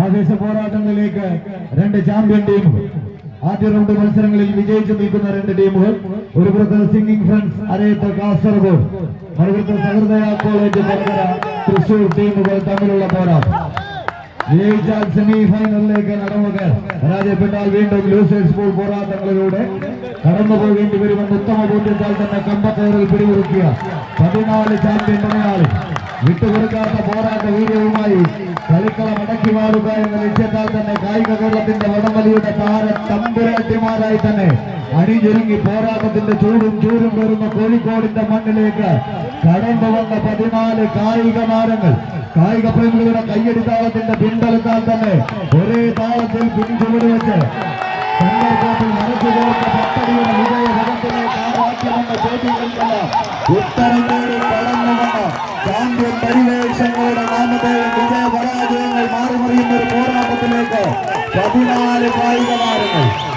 ആവേശ പോരാട്ടങ്ങളിലേക്ക് രണ്ട് ചാമ്പ്യൻ ടീമുകൾ ആദ്യ രണ്ട് മത്സരങ്ങളിൽ വിജയിച്ചു നിൽക്കുന്ന രണ്ട് ടീമുകൾ ഒരു വൃത്ത സിംഗിംഗ് ഫ്രണ്ട്സ് അരയത്ത് കാസർഗോഡ്. മറുപടി സഹൃദയ കോളേജ് തൃശൂർ ടീമുകൾ തമ്മിലുള്ള പോരാട്ടം. സെമി ഫൈനലിലേക്ക് നടന്നത് പരാജയപ്പെട്ടാൽ വീണ്ടും ലൂസേഴ്സ് ബോൾ പോരാട്ടങ്ങളിലൂടെ കടന്നു പോകേണ്ടി വരുമെന്ന് ഉത്തമ ബോധ്യത്താൽ തന്നെ കമ്പക്കയറിൽ പിടിമുറുക്കിയ പതിനാല് ചാമ്പ്യൻ പതിനാല് വിട്ടുകൊടുക്കാത്ത പോരാട്ട വീര്യവുമായി കളിക്കളം അടക്കി മാറുക എന്ന ലക്ഷ്യത്താൽ തന്നെ കായിക കേരളത്തിന്റെ വടംവലിയുടെ താര തമ്പുരാട്ടിമാരായി തന്നെ അണിഞ്ഞൊരുങ്ങി പോരാട്ടത്തിന്റെ ചൂടും ചൂടും വരുന്ന കോഴിക്കോടിന്റെ മണ്ണിലേക്ക് കടന്നു വന്ന പതിനാല് കായിക താരങ്ങൾ കായിക പ്രേമികളുടെ കയ്യടി താളത്തിന്റെ പിന്തലത്താൽ തന്നെ ഒരേ താളത്തിൽ പിൻചുവട് വെച്ച് സന്ദർഭത്തിൽ മനസ്സ് ചേർത്ത പത്തടിയുടെ വിജയ രഥത്തിലേക്ക് ആരാധ്യമെന്ന ചോദ്യങ്ങൾക്കല്ല ഉത്തരം നേടി ചാമ്പ്യൻ പരിവേഷങ്ങളുടെ നാമത്തെ വിജയ പരാജയങ്ങൾ മാറി മറിയുന്ന ഒരു പോരാട്ടത്തിലേക്ക് പതിനാല് കായിക താരങ്ങൾ